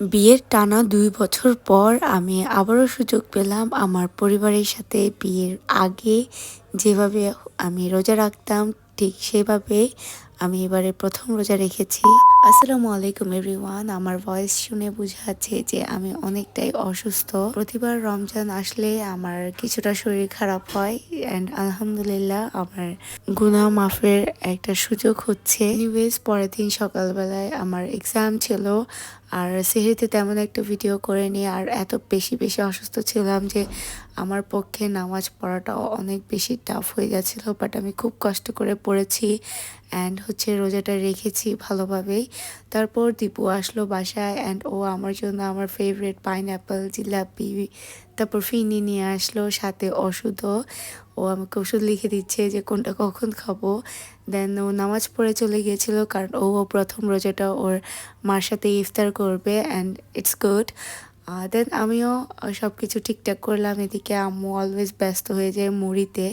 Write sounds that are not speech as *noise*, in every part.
বিয়ের টানা দুই বছর পর আমি আবারও সুযোগ পেলাম আমার পরিবারের সাথে বিয়ের আগে যেভাবে আমি রোজা রাখতাম, ঠিক সেভাবে আমি এবারে প্রথম রোজা রেখেছি। আসসালামু আলাইকুম এভরিওয়ান। আমার ভয়েস শুনে বোঝা যাচ্ছে যে আমি অনেকটাই অসুস্থ। প্রতিবার রমজান আসলে আমার কিছুটা শরীর খারাপ হয় অ্যান্ড আলহামদুলিল্লাহ আমার গুনা মাফের একটা সুযোগ হচ্ছে। এনিওয়েজ পরের দিন সকালবেলায় আমার এক্সাম ছিল আর সেহেতে তেমন একটা ভিডিও করে নিয়ে আর এত বেশি বেশি অসুস্থ ছিলাম যে আমার পক্ষে নামাজ পড়াটা অনেক বেশি টাফ হয়ে গেছিল বাট আমি খুব কষ্ট করে পড়েছি অ্যান্ড হচ্ছে রোজাটা রেখেছি ভালোভাবেই। তারপর দীপু আসলো বাসায় অ্যান্ড ও আমার জন্য আমার ফেভারিট পাইন অ্যাপেল জিলাপি, তারপর ফিনি নিয়ে আসলো সাথে ওষুধও। ও আমাকে ওষুধ লিখে দিচ্ছে যে কোনটা কখন খাব। দেন ও নামাজ পড়ে চলে গিয়েছিল কারণ ও প্রথম রোজাটা ওর মার সাথে ইফতার করবে অ্যান্ড ইটস গুড দেন আমিও সব কিছু ঠিকঠাক করলাম। এদিকে আম্মু অলওয়েজ ব্যস্ত হয়ে যায় মুড়িতে।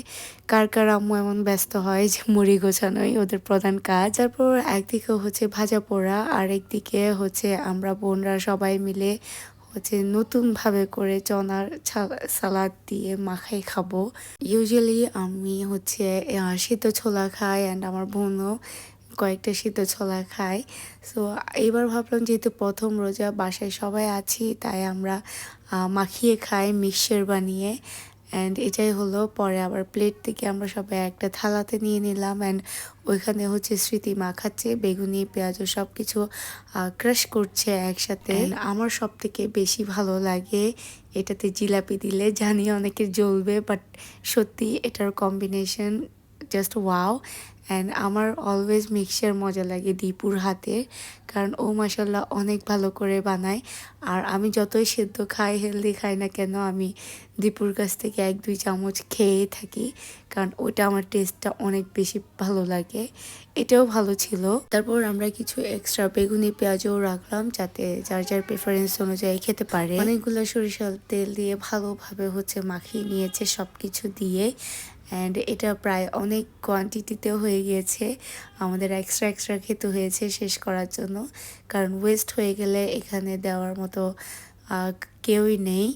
কার কার আম্মু এমন ব্যস্ত হয় যে মুড়ি গোছানোই ওদের প্রধান কাজ। তারপর একদিকে হচ্ছে ভাজা পোড়া, আর একদিকে হচ্ছে আমরা বোনরা সবাই মিলে হচ্ছে নতুনভাবে করে চনার সালাদ দিয়ে মাখাই খাব। ইউজুয়ালি আমি হচ্ছে সিদ্ধ ছোলা খাই অ্যান্ড আমার বোনও কয়েকটা সিদ্ধ ছোলা খাই। সো এবার ভাবলাম যেহেতু প্রথম রোজা বাসায় সবাই আছি তাই আমরা মাখিয়ে খাই মিক্সচার বানিয়ে। অ্যান্ড এটাই হলো পরে আবার প্লেট থেকে আমরা সবাই একটা থালাতে নিয়ে নিলাম। অ্যান্ড ওইখানে হচ্ছে স্মৃতি মাখাচ্ছে বেগুনি পেঁয়াজ সব কিছু ক্রাশ করছে একসাথে। আমার সব থেকে বেশি ভালো লাগে এটাতে জিলাপি দিলে। জানি অনেকের জ্বলবে বাট সত্যি এটার কম্বিনেশন জাস্ট ওয়াও অ্যান্ড আমার অলওয়েজ মিক্সচার মজা লাগে দীপুর হাতে। কারণ ও মাসাল্লাহ অনেক ভালো করে বানায়। আর আমি যতই সেদ্ধ খাই হেলদি খাই না কেন, আমি দীপুর কাছ থেকে এক, দুই চামচ খেয়েই থাকি। কারণ ওটা আমার টেস্টটা অনেক বেশি ভালো লাগে। এটাও ভালো ছিল। তারপর আমরা কিছু এক্সট্রা বেগুনি পেঁয়াজও রাখলাম যাতে যার যার প্রেফারেন্স অনুযায়ী খেতে পারে। অনেকগুলো সরিষার তেল দিয়ে ভালোভাবে হচ্ছে মাখিয়ে নিয়েছে সব কিছু দিয়ে। অ্যান্ড এটা প্রায় অনেক কোয়ান্টিটিতেও হয়ে গিয়েছে, আমাদের এক্সট্রা এক্সট্রা খেতে হয়েছে শেষ করার জন্য। কারণ ওয়েস্ট হয়ে গেলে এখানে দেওয়ার মতো কেউই নেই।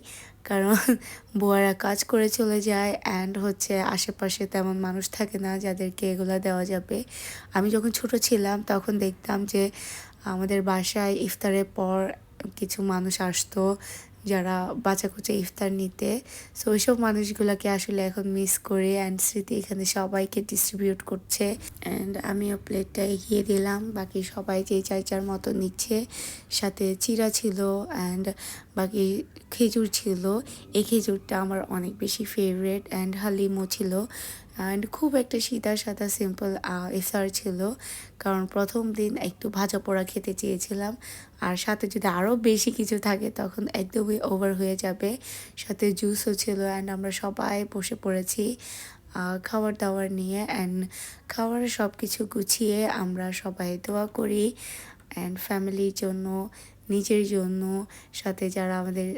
কারণ *laughs* বুয়ারা কাজ করে চলে যায় অ্যান্ড হচ্ছে আশেপাশে তেমন মানুষ থাকে না যাদেরকে এগুলো দেওয়া যাবে। আমি যখন ছোট ছিলাম তখন দেখতাম যে, আমাদের বাসায় ইফতারের পর কিছু মানুষ আসতো যারা বাচ্চা কুচে ইফতার নিতে সো ওইসব মানুষগুলোকে আসলে এখন মিস করে অ্যান্ড স্মৃতি এখানে সবাইকে ডিস্ট্রিবিউট করছে অ্যান্ড আমিও প্লেটটা এগিয়ে দিলাম, বাকি সবাই যে যার যার মতো নিচ্ছে, সাথে চিরা ছিল অ্যান্ড বাকি খেজুর ছিল, এই খেজুরটা আমার অনেক বেশি ফেভারেট অ্যান্ড হালিমও ছিল অ্যান্ড খুব একটা সিধা সাদা সিম্পল এসার ছিল। কারণ প্রথম দিন একটু ভাজা পোড়া খেতে চেয়েছিলাম। আর সাথে যদি আরও বেশি কিছু থাকে, তখন একদমই ওভার হয়ে যাবে। সাথে জুসও ছিল অ্যান্ড আমরা সবাই বসে পড়েছি খাবার দাবার নিয়ে। অ্যান্ড খাবারের সব কিছু গুছিয়ে আমরা সবাই দোয়া করি। অ্যান্ড ফ্যামিলির জন্য, নিজের জন্য। সাথে যারা আমাদের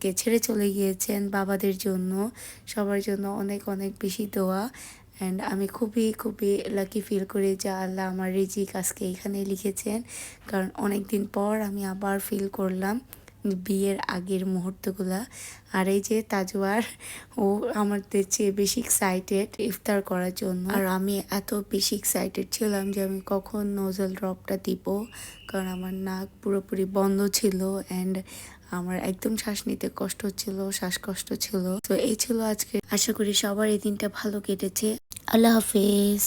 কে ছেড়ে চলে গিয়েছেন বাবাদের জন্য, সবার জন্য অনেক অনেক বেশি দোয়া। অ্যান্ড আমি খুবই খুবই লাকি ফিল করি যে আল্লাহ আমার রিজিক আজকে এখানে লিখেছেন। কারণ অনেক দিন পর আমি আবার ফিল করলাম বিয়ের আগের মুহূর্তগুলা। আর এই যে তাজওয়ার, ও আমাদের চেয়ে বেশি এক্সাইটেড ইফতার করার জন্য। আর আমি এত বেশি এক্সাইটেড ছিলাম যে আমি কখন নোজল ড্রপটা দিব। কারণ আমার নাক পুরোপুরি বন্ধ ছিল। অ্যান্ড আমার একদম শ্বাস নিতে কষ্ট হচ্ছিল শ্বাসকষ্ট ছিল। তো এই ছিল আজকে আশা করি সবার এই দিনটা ভালো কেটেছে। আল্লাহ হাফিজ।